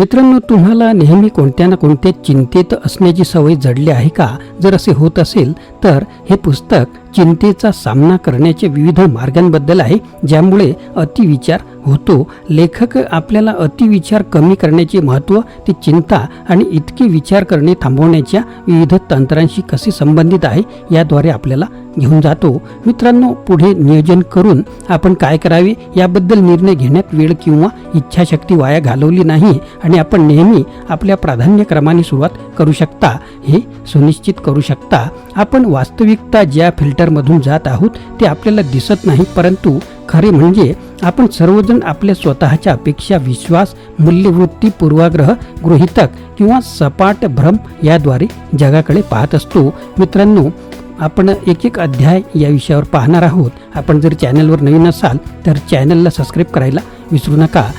मित्रांनो तुम्हाला नेहमी कोणत्या ना कोणत्या चिंतेत असण्याची सवय जडली आहे का? जर असे होत असेल तर हे पुस्तक चिंतेचा सामना करण्याचे विविध मार्गांबद्दल आहे ज्यामुळे अतिविचार होतो. लेखक आपल्याला अतिविचार कमी करण्याचे महत्त्व ती चिंता आणि इतके विचार करणे थांबवण्याच्या विविध तंत्रांशी कसे संबंधित आहे याद्वारे आपल्याला घेऊन जातो. मित्रांनो पुढे नियोजन करून आपण काय करावे याबद्दल निर्णय घेण्यात वेळ किंवा इच्छाशक्ती वाया घालवली नाही आणि आपण नेहमी आपल्या प्राधान्यक्रमाने सुरुवात करू शकता हे सुनिश्चित करू शकता. आपण वास्तविकता ज्या फिल्टरमधून जात आहोत ते आपल्याला दिसत नाही परंतु खरे म्हणजे आपण सर्वजण आपल्या स्वतःच्या अपेक्षा विश्वास मूल्यवृत्ती पूर्वाग्रह गृहितक किंवा सपाट भ्रम याद्वारे जगाकडे पाहत असतो. मित्रांनो आपण एक एक अध्याय या विषयावर पाहणार आहोत. आपण जर चॅनलवर नवीन असाल तर चॅनलला सबस्क्राईब करायला विसरू नका.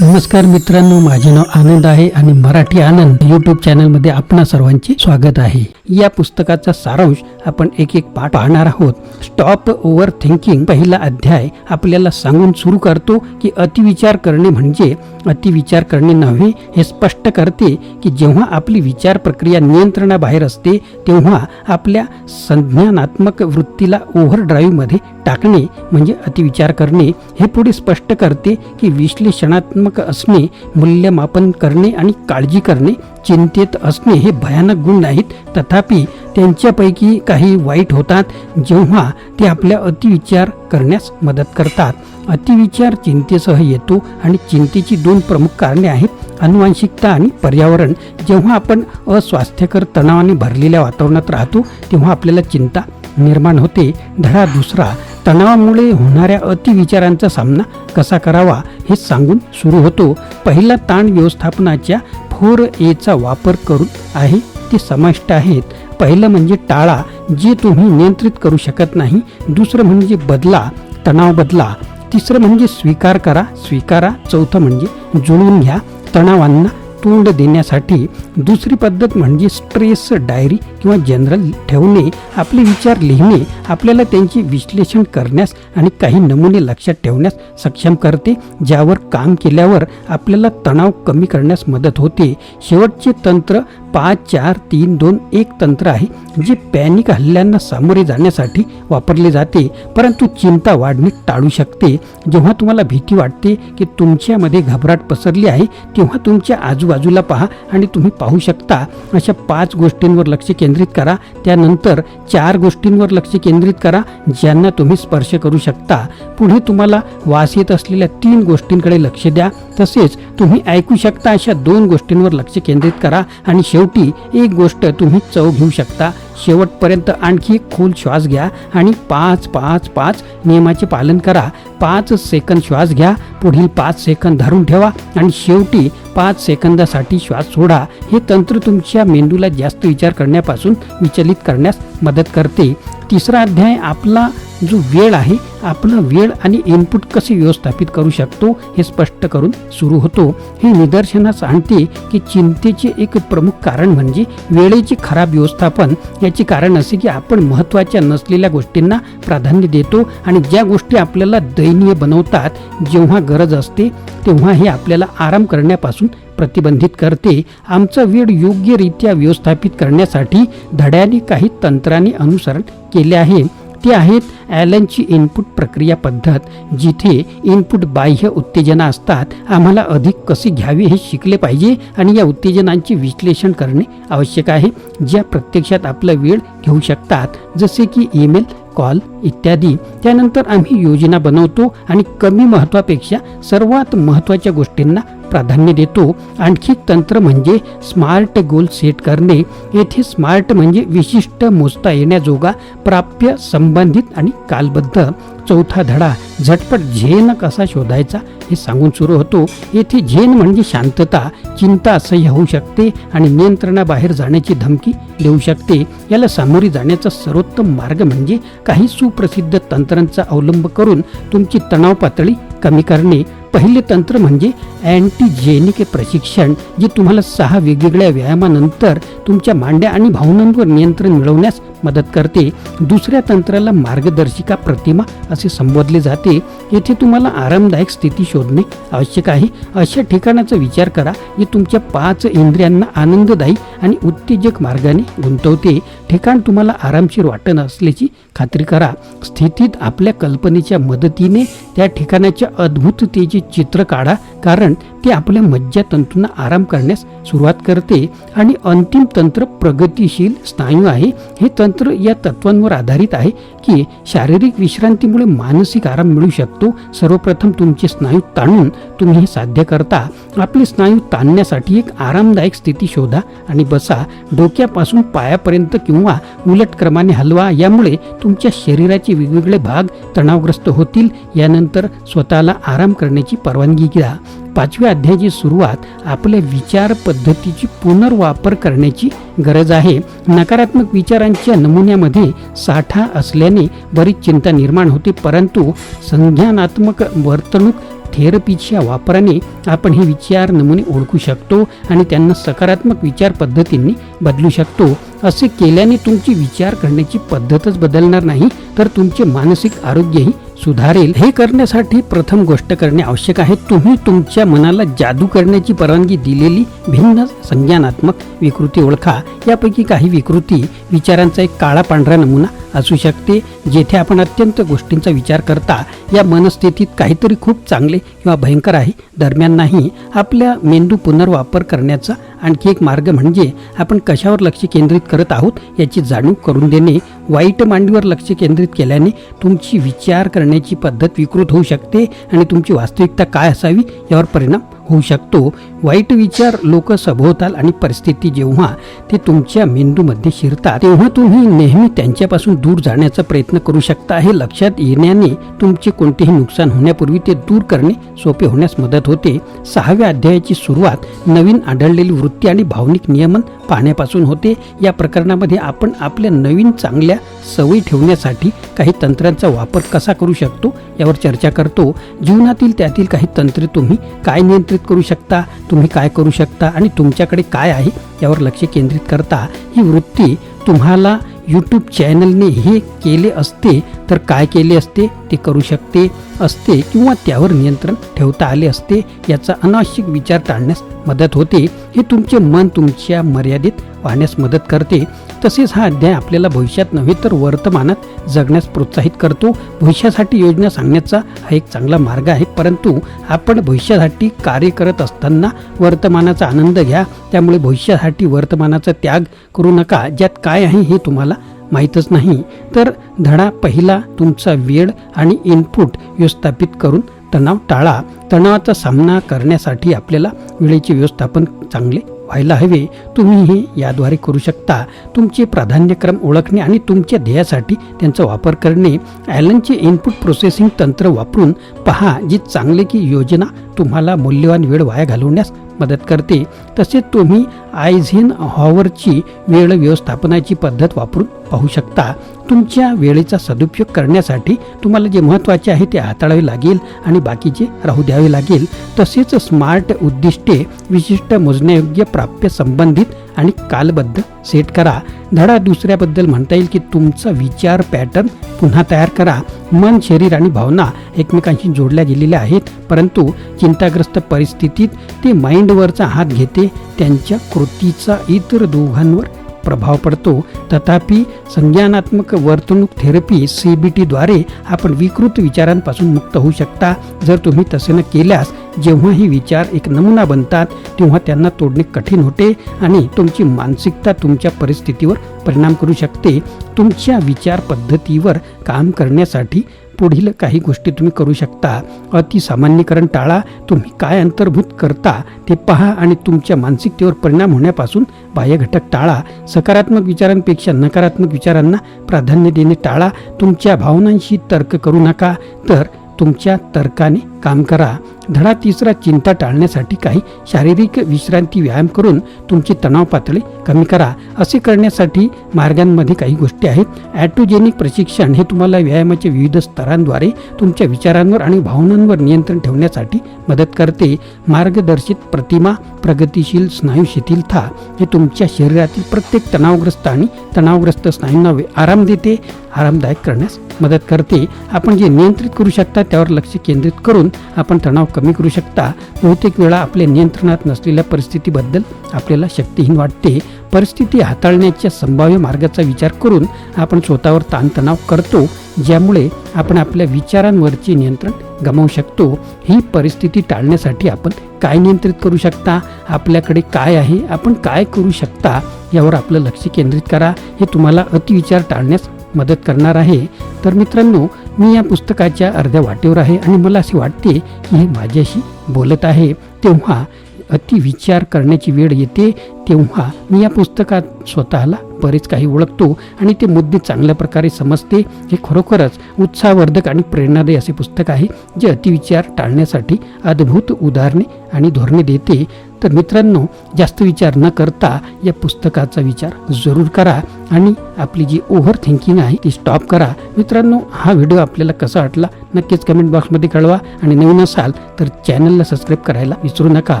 नमस्कार मित्रांनो माझे नाव आनंद आहे आणि मराठी आनंद युट्यूब चॅनलमध्ये आपणा सर्वांचे स्वागत आहे. या पुस्तकाचा सारांश आपण एक एक पाठ पाहणार आहोत. स्टॉप ओव्हर थिंकिंग पहिला अध्याय आपल्याला सांगून सुरू करतो की अतिविचार करणे म्हणजे अतिविचार करणे नव्हे हे स्पष्ट करते की जेव्हा आपली विचार प्रक्रिया नियंत्रणाबाहेर असते तेव्हा आपल्या संज्ञानात्मक वृत्तीला ओव्हर ड्राईव्हमध्ये टाकणे म्हणजे अतिविचार करणे हे पुढे स्पष्ट करते की विश्लेषणात्मक असणे मूल्यमापन करणे आणि काळजी करणे चिंतेत असणे हे भयानक गुण नाहीत. तथापि त्यांच्यापैकी काही वाईट होतात जेव्हा ते आपल्या अतिविचार करण्यास मदत करतात. अतिविचार चिंतेसह येतो आणि चिंतेची दोन प्रमुख कारणे आहेत अनुवांशिकता आणि पर्यावरण. जेव्हा आपण अस्वास्थ्यकर तणावाने भरलेल्या वातावरणात राहतो तेव्हा आपल्याला चिंता निर्माण होते. धडा दुसरा तणावामुळे होणाऱ्या अतिविचारांचा सामना कसा करावा हे सांगून सुरू होतो. पहिला ताण व्यवस्थापनाच्या फोर एचा वापर करून आहे ते समाविष्ट आहेत. पहिलं म्हणजे टाळा जे तुम्ही नियंत्रित करू शकत नाही. दुसरं म्हणजे बदला तणाव बदला. तिसरं म्हणजे स्वीकार करा स्वीकारा. चौथं म्हणजे जुळवून घ्या. तणावांना तोंड देण्यासाठी दुसरी पद्धत म्हणजे स्ट्रेस डायरी किंवा जनरल ठेवणे आपले विचार लिहिणे आपल्याला त्यांचे विश्लेषण करण्यास आणि काही नमुने लक्षात ठेवण्यास सक्षम करते ज्यावर काम केल्यावर आपल्याला तणाव कमी करण्यास मदत होते. शेवटचे तंत्र पाच चार तीन दोन एक तंत्र आहे जे पॅनिक हल्ल्यांना सामोरे जाण्यासाठी वापरले जाते परंतु चिंता वाढणे टाळू शकते. जेव्हा तुम्हाला भीती वाटते की तुमच्यामध्ये घबराट पसरली आहे तेव्हा तुमच्या बाजूला पहा आणि तुम्ही पाहू शकता अशा पाच गोष्टींवर लक्ष केंद्रित करा. त्यानंतर चार गोष्टींवर लक्ष केंद्रित करा ज्यांना तुम्ही स्पर्श करू शकता. पुढे तुम्हाला वास येत असलेल्या तीन गोष्टींकडे लक्ष द्या. तसेच तुम्ही ऐकू शकता अशा दोन गोष्टींवर लक्ष केंद्रित करा आणि शेवटी एक गोष्ट तुम्ही चव घेऊ शकता. शेवटपर्यंत आणखी एक खोल श्वास घ्या आणि पाच पाच पाच नियमाचे पालन करा. पाच सेकंद श्वास घ्या. पुढील पाच सेकंद धरून ठेवा आणि शेवटी पाच सेकंदासाठी श्वास सोडा. हे तंत्र तुमच्या मेंदूला जास्त विचार करण्यापासून विचलित करण्यास मदत करते. तिसरा अध्याय आपला जो वेळ आहे आपलं वेळ आणि इनपुट कसे व्यवस्थापित करू शकतो हे स्पष्ट करून सुरू होतो. हे निदर्शनास आणते की चिंतेचे एक प्रमुख कारण म्हणजे वेळेचे खराब व्यवस्थापन. याचे कारण असे की आपण महत्त्वाच्या नसलेल्या गोष्टींना प्राधान्य देतो आणि ज्या गोष्टी आपल्याला दयनीय बनवतात जेव्हा गरज असते तेव्हा हे आपल्याला आराम करण्यापासून प्रतिबंधित करते. आमचा वेळ योग्यरित्या व्यवस्थापित करण्यासाठी धड्याने काही तंत्राने अनुसरण केले आहे. ते आहेत ॲलनची इनपुट प्रक्रिया पद्धत जिथे इनपुट बाह्य उत्तेजना असतात आम्हाला अधिक कसे घ्यावे हे शिकले पाहिजे आणि या उत्तेजनांचे विश्लेषण करणे आवश्यक आहे ज्या प्रत्यक्षात आपला वेळ घेऊ शकतात जसे की ईमेल कॉल इत्यादी. त्यानंतर आम्ही योजना बनवतो आणि कमी महत्त्वापेक्षा सर्वात महत्त्वाच्या गोष्टींना प्राधान्य देतो. आणखी तंत्र म्हणजे स्मार्ट गोल सेट करणे. येथे स्मार्ट म्हणजे विशिष्ट मोजता येण्याजोगा प्राप्य संबंधित आणि कालबद्ध. चौथा धडा झटपट झेन कसा शोधायचा हे सांगून सुरू होतो. येथे झेन म्हणजे शांतता चिंता असह्य होऊ शकते आणि नियंत्रणाबाहेर जाण्याची धमकी देऊ शकते. याला सामोरी जाण्याचा सर्वोत्तम मार्ग म्हणजे काही सुप्रसिद्ध तंत्रांचा अवलंब करून तुमची तणाव पातळी कमी करणे. पहिले तंत्र म्हणजे अँटीजेनिक प्रशिक्षण जे तुम्हाला सहा वेगवेगळ्या व्यायामानंतर तुमच्या मांड्या आणि भावनांवर नियंत्रण मिळवण्यास मदत करते. दुसऱ्या तंत्राला मार्गदर्शिका प्रतिमा असे संबोधले जाते. येथे तुम्हाला आरामदायक स्थिती शोधणे आवश्यक आहे. अशा ठिकाणाचा विचार करा जे तुमच्या पाच इंद्रियांना आनंददायी आणि उत्तेजक मार्गाने गुंतवते. ठिकाण तुम्हाला आरामशीर वाटत असल्याची खात्री करा. स्थितीत आपल्या कल्पनेच्या मदतीने त्या ठिकाणाच्या अद्भुततेचे चित्र काढा कारण ते आपल्या मज्जातंतूंना आराम करण्यास सुरुवात करते आणि अंतिम तंत्र प्रगतिशील स्नायू आहे. हे तंत्र या तत्वांवर आधारित आहे की शारीरिक विश्रांतीमुळे मानसिक आराम मिळू शकतो. सर्वप्रथम तुमचे स्नायू ताणून तुम्ही हे साध्य करता. आपले स्नायू ताणण्यासाठी एक आरामदायक स्थिती शोधा आणि बसा. डोक्यापासून पायापर्यंत किंवा उलट क्रमाने हलवा. यामुळे तुमच्या शरीराचे वेगवेगळे भाग तणावग्रस्त होतील. यानंतर स्वतःला आराम करण्याची परवानगी घ्या. पाचव्या अध्यायाची सुरुवात आपल्या विचार पद्धतीची पुनर्वापर करण्याची गरज आहे. नकारात्मक विचारांच्या नमुन्यामध्ये साठा असल्याने बरीच चिंता निर्माण होते परंतु संज्ञानात्मक वर्तणूक थेरपीच्या वापराने आपण हे विचार नमुने ओळखू शकतो आणि त्यांना सकारात्मक विचार पद्धतींनी बदलू शकतो. असे केल्याने तुमची विचार करण्याची पद्धतच बदलणार नाही तर तुमचे मानसिक आरोग्यही सुधारेल. हे करण्यासाठी प्रथम गोष्ट करणे आवश्यक आहे. तुम्ही तुमच्या मनाला जादू करण्याची परवानगी दिलेली भिन्न संज्ञानात्मक विकृती ओळखा. यापैकी काही विकृती विचारांचा एक काळा पांढरा नमुना असू शकते जेथे आपण अत्यंत गोष्टींचा विचार करता. या मनस्थितीत काहीतरी खूप चांगले किंवा भयंकर आहे. दरम्यान नाही. आपल्या मेंदू पुनर्वापर करण्याचा आणखी एक मार्ग म्हणजे आपण कशावर लक्ष केंद्रित करत आहोत याची जाणीव करून देणे वाईट मांडीवर लक्ष केंद्रित केल्याने तुमची विचार करण्याची पद्धत विकृत होऊ शकते आणि तुमची वास्तविकता काय असावी यावर परिणाम होऊ शकतो. वाईट विचार लोक सभोवताल आणि परिस्थिती जेव्हा ते तुमच्या मेंदूमध्ये शिरतात तेव्हा तुम्ही नेहमी त्यांच्यापासून दूर जाण्याचा प्रयत्न करू शकता. हे लक्षात येण्याने तुमचे कोणतेही नुकसान होण्यापूर्वी ते दूर करणे सोपे होण्यास मदत होते. सहाव्या अध्यायाची सुरुवात नवीन आढळलेली वृत्ती आणि भावनिक नियमन पाहण्यापासून होते. या प्रकरणामध्ये आपण आपल्या नवीन चांगल्या सवयी ठेवण्यासाठी काही तंत्रांचा वापर कसा करू शकतो यावर चर्चा करतो. जीवनातील त्यातील काही तंत्रे तुम्ही काय नियंत्रित करू शकता तुम्ही काय करू शकता आणि तुमच्याकडे काय आहे यावर लक्ष केंद्रित करता. ही वृत्ती तुम्हाला यूट्यूब चॅनलने हे केले असते तर काय केले असते ते करू शकते असते किंवा त्यावर नियंत्रण ठेवता आले असते याचा अनावश्यक विचार टाळण्यास मदत होते. हे तुमचे मन तुमच्या मर्यादित वाहण्यास मदत करते. तसेच हा अध्याय आपल्याला भविष्यात नव्हे तर वर्तमानात जगण्यास प्रोत्साहित करतो. भविष्यासाठी योजना सांगण्याचा हा एक चांगला मार्ग आहे. परंतु आपण भविष्यासाठी कार्य करत असताना वर्तमानाचा आनंद घ्या. त्यामुळे भविष्यासाठी वर्तमानाचा त्याग करू नका. ज्यात काय आहे हे तुम्हाला माहीतच नाही. तर धडा पहिला तुमचा वेळ आणि इनपुट व्यवस्थापित करून तणाव टाळा. तणावाचा सामना करण्यासाठी आपल्याला वेळेचे व्यवस्थापन चांगले व्हायला हवे तुम्हीही याद्वारे करू शकता. तुमचे प्राधान्यक्रम ओळखणे आणि तुमच्या ध्येयासाठी त्यांचा वापर करणे. ॲलनचे इनपुट प्रोसेसिंग तंत्र वापरून पहा जी चांगले की योजना तुम्हाला मूल्यवान वेळ वाया घालवण्यास मदत करते. तसेच तुम्ही आयझेन हॉवरची वेळ व्यवस्थापनाची पद्धत वापरून पाहू शकता. तुमच्या वेळेचा सदुपयोग करण्यासाठी तुम्हाला जे महत्त्वाचे आहे ते हाताळावे लागेल आणि बाकीचे राहू द्यावे लागेल. तसेच स्मार्ट उद्दिष्टे विशिष्ट मोजण्यायोग्य प्राप्य संबंधित आणि कालबद्ध सेट करा. धडा दुसऱ्याबद्दल म्हणता येईल की तुमचा विचार पॅटर्न पुन्हा तयार करा. मन शरीर आणि भावना एकमेकांशी जोडल्या गेलेल्या आहेत परंतु चिंताग्रस्त परिस्थितीत ते माइंडवरचा हात घेते त्यांच्या कृतीचा इतर दोघांवर प्रभाव पडतो. तथापि संज्ञानात्मक वर्तणूक थेरपी सी बी टीद्वारे आपण विकृत विचारांपासून मुक्त होऊ शकता. जर तुम्ही तसे न केल्यास जेव्हा हे विचार एक नमुना बनतात तेव्हा त्यांना तोडणे कठीण होते आणि तुमची मानसिकता तुमच्या परिस्थितीवर परिणाम करू शकते. तुमच्या विचार पद्धतीवर काम करण्यासाठी पुढील काही गोष्टी तुम्ही करू शकता. अतिसामान्यीकरण टाळा. तुम्ही काय अंतर्भूत करता ते पहा आणि तुमच्या मानसिकतेवर परिणाम होण्यापासून बाह्य घटक टाळा. सकारात्मक विचारांपेक्षा नकारात्मक विचारांना प्राधान्य देणे टाळा. तुमच्या भावनांशी तर्क करू नका. तर तुमच्या तर्काने काम करा. धडा तिसरा चिंता टाळण्यासाठी काही शारीरिक विश्रांती व्यायाम करून तुमची तणाव पातळी कमी करा. असे करण्यासाठी मार्गांमध्ये काही गोष्टी आहेत. ॲटोजेनिक प्रशिक्षण हे तुम्हाला व्यायामाच्या विविध स्तरांद्वारे तुमच्या विचारांवर आणि भावनांवर नियंत्रण ठेवण्यासाठी मदत करते. मार्गदर्शित प्रतिमा प्रगतिशील स्नायू शिथिलता हे तुमच्या शरीरातील प्रत्येक तणावग्रस्त आणि तणावग्रस्त स्नायूंना आराम देते आरामदायक करण्यास मदत करते. आपण जे नियंत्रित करू शकता त्यावर लक्ष केंद्रित करून आपण तणाव कमी करू शकता. बहुतेक वेळा आपल्या नियंत्रणात नसलेल्या परिस्थितीबद्दल आपल्याला शक्तीहीन वाटते. परिस्थिती हाताळण्याच्या संभाव्य मार्गाचा विचार करून आपण स्वतःवर ताणतणाव करतो ज्यामुळे आपण आपल्या विचारांवरचे नियंत्रण गमावू शकतो. ही परिस्थिती टाळण्यासाठी आपण काय नियंत्रित करू शकता? आपल्याकडे काय आहे? आपण काय करू शकता? यावर आपलं लक्ष केंद्रित करा. हे तुम्हाला अतिविचार टाळण्यास मदत करणार आहे. तर मित्रांनो मी या पुस्तकाच्या अर्ध्या वाटेवर आहे आणि मला असे वाटते की हे माझ्याशी बोलत आहे. तेव्हा अतिविचार करण्याची वेळ येते. तेव्हा मी या पुस्तकात स्वतःला बरेच काही ओळखतो आणि ते मुद्दे चांगल्या प्रकारे समजते. हे खरोखरच उत्साहवर्धक आणि प्रेरणादायी असे पुस्तक आहे जे अतिविचार टाळण्यासाठी अद्भुत उदाहरणे आणि धोरणे देते. तर मित्रांनो जास्त विचार न करता या पुस्तकाचा विचार जरूर करा आणि आपली जी ओव्हर थिंकिंग आहे ती स्टॉप करा. मित्रांनो हा व्हिडिओ आपल्याला कसा वाटला नक्कीच कमेंट बॉक्समध्ये कळवा आणि नवीन असाल तर चॅनलला सबस्क्राईब करायला विसरू नका.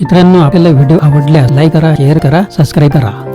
मित्रांनो आपल्याला व्हिडिओ आवडल्यास लाईक करा शेअर करा. सबस्क्राईब करा